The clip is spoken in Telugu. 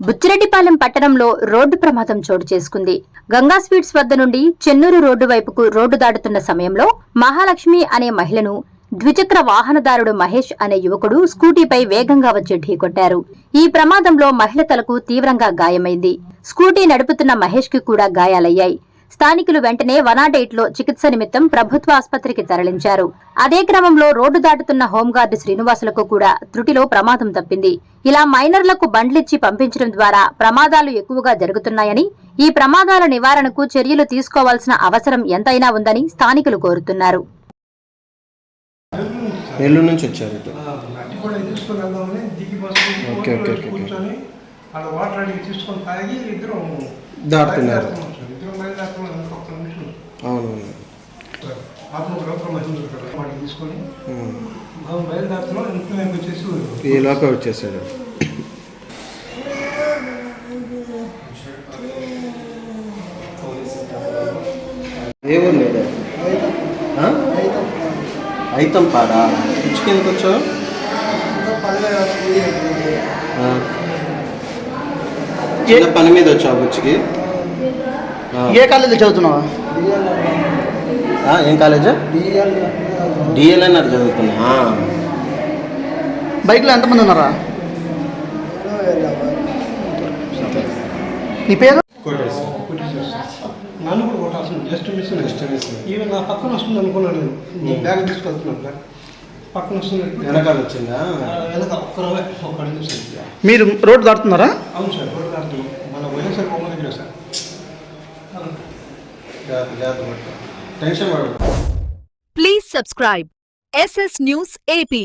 బుచ్చిరెడ్డిపాలెం పట్టణంలో రోడ్డు ప్రమాదం చోటు చేసుకుంది. గంగా స్వీట్స్ వద్ద నుండి చెన్నూరు రోడ్డు వైపుకు రోడ్డు దాటుతున్న సమయంలో మహాలక్ష్మి అనే మహిళను ద్విచక్ర వాహనదారుడు మహేష్ అనే యువకుడు స్కూటీపై వేగంగా వచ్చి ఢీకొట్టారు ఈ ప్రమాదంలో మహిళ తలకు తీవ్రంగా గాయమైంది. స్కూటీ నడుపుతున్న మహేష్కి కూడా గాయాలయ్యాయి. స్థానికులు వెంటనే వనాడేట్లో చికిత్స నిమిత్తం ప్రభుత్వ ఆసుపత్రికి తరలించారు. అదే క్రమంలో రోడ్డు దాటుతున్న హోంగార్డు శ్రీనివాసులకు కూడా త్రుటిలో ప్రమాదం తప్పింది. ఇలా మైనర్లకు బండ్లిచ్చి పంపించడం ద్వారా ప్రమాదాలు ఎక్కువగా జరుగుతున్నాయని ఈ ప్రమాదాల నివారణకు చర్యలు తీసుకోవాల్సిన అవసరం ఎంతైనా ఉందని స్థానికులు కోరుతున్నారు. నెల్లూరు తీసుకొని ఈ లోపల వచ్చేసాడు. ఏ ఊరు మీద? అయితం పాడా ఇచ్చుకి ఎందుకు వచ్చావు. చిన్న పని మీద వచ్చావు బుచ్చికి. ఏ కాలేజీలో చదువుతున్నావా? ఏం కాలేజా? డిఎల్ఎన్ఆర్ చదువుతున్నా. బైక్లో ఎంతమంది ఉన్నారా? నీ పేరు? నన్ను కూడా కొట్టాల్సింది. Just miss Just miss. Even నా పక్కన వస్తుంది అనుకున్నాను నేను నీ బ్యాగ్ తీసుకెళ్తున్నాను సార్ పక్కన వస్తుంది. వెనకాల వచ్చిందా? వెనక ఒక్క రవ్వే ఒక్క మీరు రోడ్డు దాటుతున్నారా? అవును సార్ రోడ్డు దాటుతున్నాం. మన వైఎస్ఆర్ బొమ్మ దగ్గర సార్. జాగ్రత్త tension please subscribe S S news AP